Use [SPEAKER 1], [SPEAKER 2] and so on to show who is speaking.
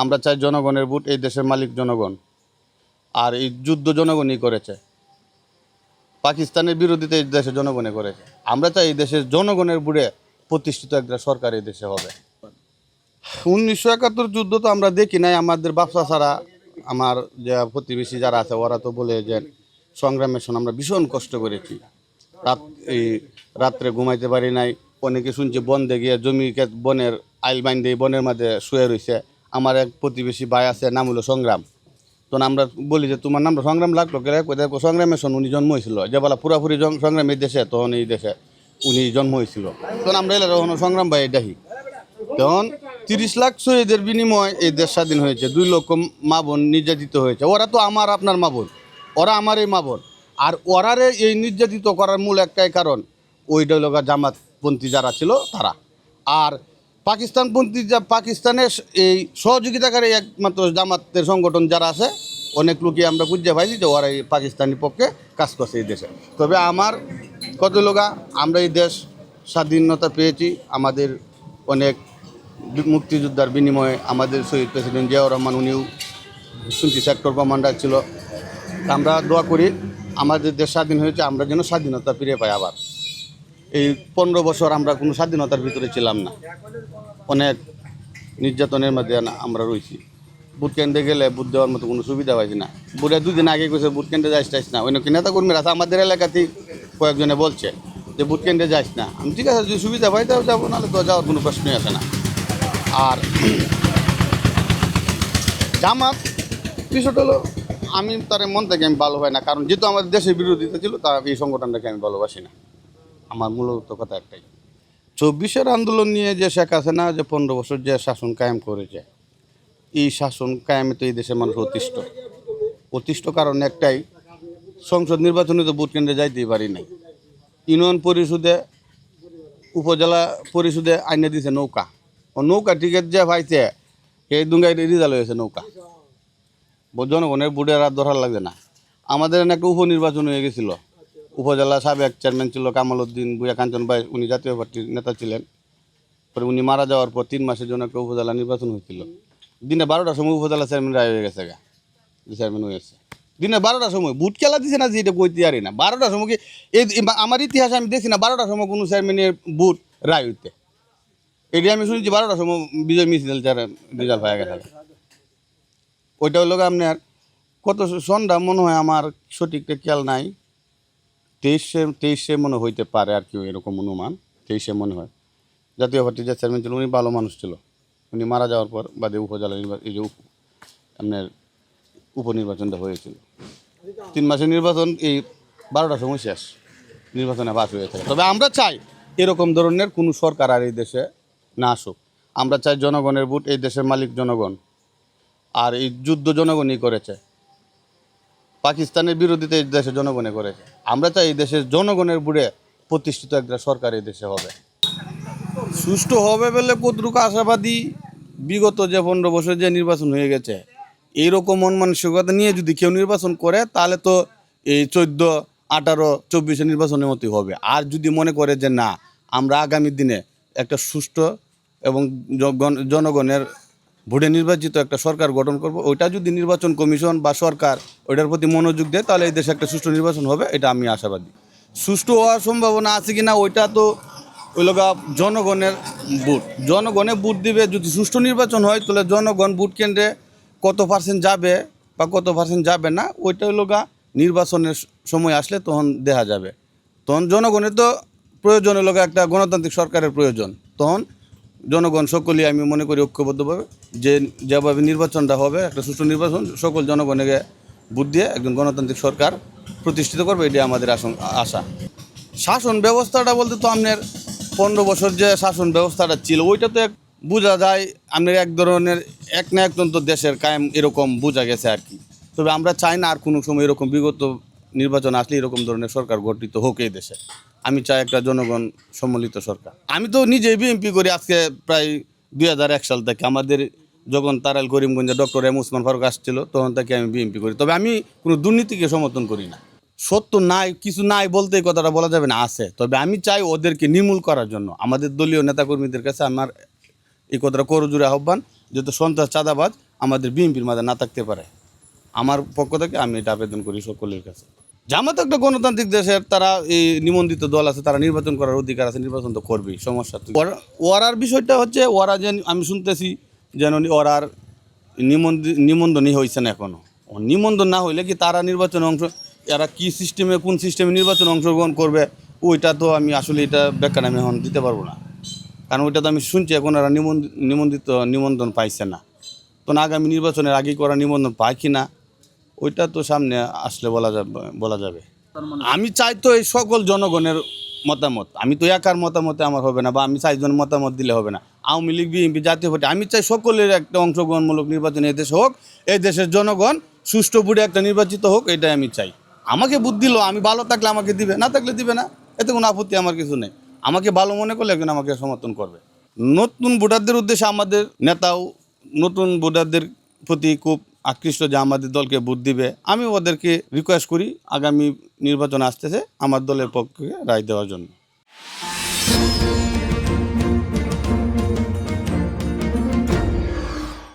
[SPEAKER 1] আমরা চাই জনগণের ভোট এই দেশের মালিক জনগণ। আর এই যুদ্ধ জনগণই করেছে। পাকিস্তানের বিরোধিতা এই দেশের জনগণে করেছে। আমরা চাই এই দেশের জনগণের বুড়ে প্রতিষ্ঠিত একটা সরকার এই দেশে হবে। উনিশশো একাত্তর যুদ্ধ তো আমরা দেখি নাই, আমাদের ব্যবসা ছাড়া আমার যে প্রতিবেশী যারা আছে, ওরা তো বলে যে সংগ্রামের সময় আমরা ভীষণ কষ্ট করেছি। রাত, এই রাত্রে ঘুমাইতে পারি নাই। অনেকে শুনছি বন্ধে গিয়ে জমি বনের আইল বাইন দিয়ে বনের মাঝে শুয়ে রয়েছে আমার এক প্রতিবেশী ভাই আছে নাম হলো সংগ্রাম। তখন আমরা বলি যে, তোমার নামটা সংগ্রাম লাগল কে দেখো সংগ্রামের সময় উনি জন্ম হয়েছিল। যে বলা, পুরাপুরি জং- সংগ্রাম এই দেশে, তখন এই দেশে উনি জন্ম হয়েছিল। তখন আমরা এলাকা তখন সংগ্রাম ভাই ডাহি তখন তিরিশ লাখ শহীদের বিনিময় এই দেশ স্বাধীন হয়েছে। দুই লক্ষ মা বোন নির্যাতিত হয়েছে। ওরা তো আমার, আপনার মা বোন। ওরা আমার এই মা বোন। আর ওরারে এই নির্যাতিত করার মূল একটাই কারণ ওই ডলগা জামাতপন্থী যারা ছিল, তারা। আর পাকিস্তানপন্থী যা পাকিস্তানের এই সহযোগিতাকারী একমাত্র জামাতের সংগঠন যারা আছে, অনেক লোকই আমরা খুঁজে পাইছি যে ওরা এই পাকিস্তানি পক্ষে কাজ করছে এই দেশে। তবে আমার কত লোকা আমরা এই দেশ স্বাধীনতা পেয়েছি, আমাদের অনেক মুক্তিযোদ্ধার বিনিময়ে আমাদের শহীদ প্রেসিডেন্ট জিয়াউর রহমান উনিও শুনছি সেক্টর কমান্ডার ছিল। আমরা দোয়া করি, আমাদের দেশ স্বাধীন হয়েছে, আমরা যেন স্বাধীনতা ফিরে পাই আবার। এই পনেরো বছর আমরা কোনো স্বাধীনতার ভিতরে ছিলাম না। অনেক নির্যাতনের মধ্যে আমরা রয়েছি। বুট কেন্দ্রে গেলে বুট দেওয়ার মতো কোনো সুবিধা পাইছি না। বুটে দুদিন আগে কইছে বুট কেন্দ্রে যাইস টাইস না। অন্য নেতা কর্মীরা আছে, আমাদের এলাকাতেই কয়েকজনে বলছে যে বুট কেন্দ্রে যাইস না। আমি, ঠিক আছে, যদি সুবিধা পাই তাও যাব, নাহলে তো যাওয়ার কোনো প্রশ্নই আছে না। আর জামাত বিষয়টা হলো আমি তার মন থেকে আমি ভালো হয় না। কারণ যেহেতু আমাদের দেশের বিরোধিতা ছিল, তা এই সংগঠনটাকে আমি ভালোবাসি না। আমার মূলত কথা একটাই। চব্বিশের আন্দোলন নিয়ে যে শেখ হাসিনা যে পনেরো বছর যে শাসন কায়েম করেছে, এই শাসন কায়েমে তো এই দেশের মানুষ অতিষ্ঠ। অতিষ্ঠ কারণ একটাই, সংসদ নির্বাচনে তো ভোট কেন্দ্রে যাইতেই পারি নাই। ইউনিয়ন পরিষদে, উপজেলা পরিষদে আইনে দিছে নৌকা। ও নৌকা টিকিট যে পাইছে এই দুঙ্গাই রিজাল্ট হয়েছে নৌকা। জনগণের বুড়ের ধরার লাগবে না। আমাদের একটা উপনির্বাচন হয়ে গেছিল। উপজেলা সাবেক চেয়ারম্যান ছিল কামাল উদ্দিন বুয়া কাঞ্চন ভাই, উনি জাতীয় পার্টির নেতা ছিলেন। পরে উনি মারা যাওয়ার পর তিন মাসের জন্য একটা উপজেলা নির্বাচন হয়েছিল। দিনে বারোটার সময় উপজেলা চেয়ারম্যান রায় হয়ে গেছে গা চেয়ারম্যান হয়েছে দিনে বারোটার সময় বুট খেলা দিছে না যে এটা কইতে পারি না। বারোটার সময় কি এই আমার ইতিহাসে আমি দেখছি না বারোটার সময় কোনো চেয়ারম্যানের বুট রায় হইতে। এটি আমি শুনেছি বারোটার সময় বিজয় মিছিল রেজাল্ট হয়ে গেছে। ওইটা হলো আপনার, কত সন্ধ্যা মনে হয় আমার সঠিকটা খেয়াল নাই। তেইশে তেইশে মনে হইতে পারে আর কি এরকম অনুমান, তেইশে মনে হয়। জাতীয় পার্টির যে চেয়ারম্যান ছিল উনি ভালো মানুষ ছিল। উনি মারা যাওয়ার পর বাদে উপজেলা নির্বাচন এই যে আপনার উপনির্বাচনটা হয়েছিল। তিন মাসের নির্বাচন, এই বারোটার সময় শেষ। নির্বাচনে পাস হয়ে থাকে। তবে আমরা চাই এরকম ধরনের কোনো সরকার আর এই দেশে না আসুক। আমরা চাই জনগণের ভোট, এই দেশের মালিক জনগণ। আর এই যুদ্ধ জনগণই করেছে। পাকিস্তানের বিরোধিতা এই দেশের জনগণে করেছে আমরা চাই এই দেশের জনগণের বুড়ে প্রতিষ্ঠিত একটা সরকার এই দেশে হবে। সুষ্ঠু হবে বলে কতটুকু আশাবাদী? বিগত যে পনেরো বছর যে নির্বাচন হয়ে গেছে, এইরকম মন মানসিকতা নিয়ে যদি কেউ নির্বাচন করে, তাহলে তো এই চোদ্দ, আঠারো, চব্বিশে নির্বাচনের মতোই হবে। আর যদি মনে করে যে না, আমরা আগামী দিনে একটা সুষ্ঠু এবং জনগণের ভোটে নির্বাচিত একটা সরকার গঠন করব, ওইটা যদি নির্বাচন কমিশন বা সরকার ওইটার প্রতি মনোযোগ দেয়, তাহলে এই দেশে একটা সুষ্ঠু নির্বাচন হবে, এটা আমি আশাবাদী। সুষ্ঠু হওয়ার সম্ভাবনা আছে কি না ওইটা তো ওই লোক জনগণের ভোট। জনগণে ভোট দিবে, যদি সুষ্ঠু নির্বাচন হয়, তাহলে জনগণ ভোট কেন্দ্রে কত পার্সেন্ট যাবে বা কত পার্সেন্ট যাবে না, ওইটা গা নির্বাচনের সময় আসলে তখন দেখা যাবে। তখন জনগণের তো প্রয়োজন গা একটা গণতান্ত্রিক সরকারের প্রয়োজন। তখন জনগণ সকলেই আমি মনে করি ঐক্যবদ্ধভাবে যে যেভাবে নির্বাচনটা হবে, একটা সুষ্ঠু নির্বাচন, সকল জনগণকে ভোট দিয়ে একজন গণতান্ত্রিক সরকার প্রতিষ্ঠিত করবে এটি আমাদের আশং- আশা। শাসন ব্যবস্থাটা বলতে তো আপনার পনেরো বছর যে শাসন ব্যবস্থাটা ছিল, ওইটা তো এক বোঝা যায় আপনার এক ধরনের এক না একতন্ত্র দেশের কায়েম এরকম বোঝা গেছে আর কি। তবে আমরা চাই না আর কোনো সময় এরকম বিগত নির্বাচন আসলে এরকম ধরনের সরকার গঠিত হোক এই দেশে। আমি চাই একটা জনগণ সম্মিলিত সরকার। আমি তো নিজেই বিএমপি করি আজকে প্রায় দুই হাজার এক সাল থেকে। আমাদের যখন তারাল করিমগঞ্জে ডক্টর এম উসমান ফারুক আসছিল, তখন থেকে আমি বিএমপি করি। তবে আমি কোনো দুর্নীতিকে সমর্থন করি না। সত্য নাই, কিছু নাই বলতে এই কথাটা বলা যাবে না, আছে। তবে আমি চাই ওদেরকে নির্মূল করার জন্য। আমাদের দলীয় নেতাকর্মীদের কাছে আমার এই কথাটা করজোরে আহ্বান, যত সন্ত্রাস, চাঁদাবাজ আমাদের বিএনপির মাঝে না থাকতে পারে। আমার পক্ষ থেকে আমি এটা আবেদন করি সকলের কাছে। জামাত একটা গণতান্ত্রিক দেশের তারা এই নিবন্ধিত দল আছে, তারা নির্বাচন করার অধিকার আছে, নির্বাচন তো করবেই, সমস্যা তো। ওরা- ওরার বিষয়টা হচ্ছে ওরা যে, আমি শুনতেছি যেন ওরার নিবন্ধনই হয়েছে না এখনও নিবন্ধন না হইলে কি তারা নির্বাচনে অংশ, এরা কি সিস্টেমে কোন সিস্টেমে নির্বাচনে অংশগ্রহণ করবে, ওইটা তো আমি আসলে এটা ব্যাখ্যা আমি এখন দিতে পারব না। কারণ ওইটা তো আমি শুনছি, এখন এরা নিবন্ধ- নিবন্ধিত নিবন্ধন পাইছে না। তো আগামী নির্বাচনের আগেই করা নিবন্ধন পায় কি না ওইটা তো সামনে আসলে বলা যাবে বলা যাবে। আমি চাই তো এই সকল জনগণের মতামত। আমি তো একার মতামতে আমার হবে না বা আমি চাইজন মতামত দিলে হবে না। আওয়ামী লীগ, বিএনপি, জাতীয় পার্টি, আমি চাই সকলের একটা অংশগ্রহণমূলক নির্বাচন দেশে হোক, এই দেশের জনগণ সুষ্ঠু বুড়ে একটা নির্বাচিত হোক, এটাই আমি চাই। আমাকে বুদ্ধি দিল, আমি ভালো থাকলে আমাকে দিবে, না থাকলে দিবে না, এতে কোনো আপত্তি আমার কিছু নেই। আমাকে ভালো মনে করলে একজন আমাকে সমর্থন করবে। নতুন ভোটারদের উদ্দেশ্যে আমাদের নেতাও নতুন ভোটারদের প্রতি খুব আকৃষ্ট যে আমাদের দলকে ভোট দিবে, আমি ওদেরকে রিকোয়েস্ট করি আগামী নির্বাচন আসতেছে আমার দলের পক্ষে রায় দেওয়ার জন্য।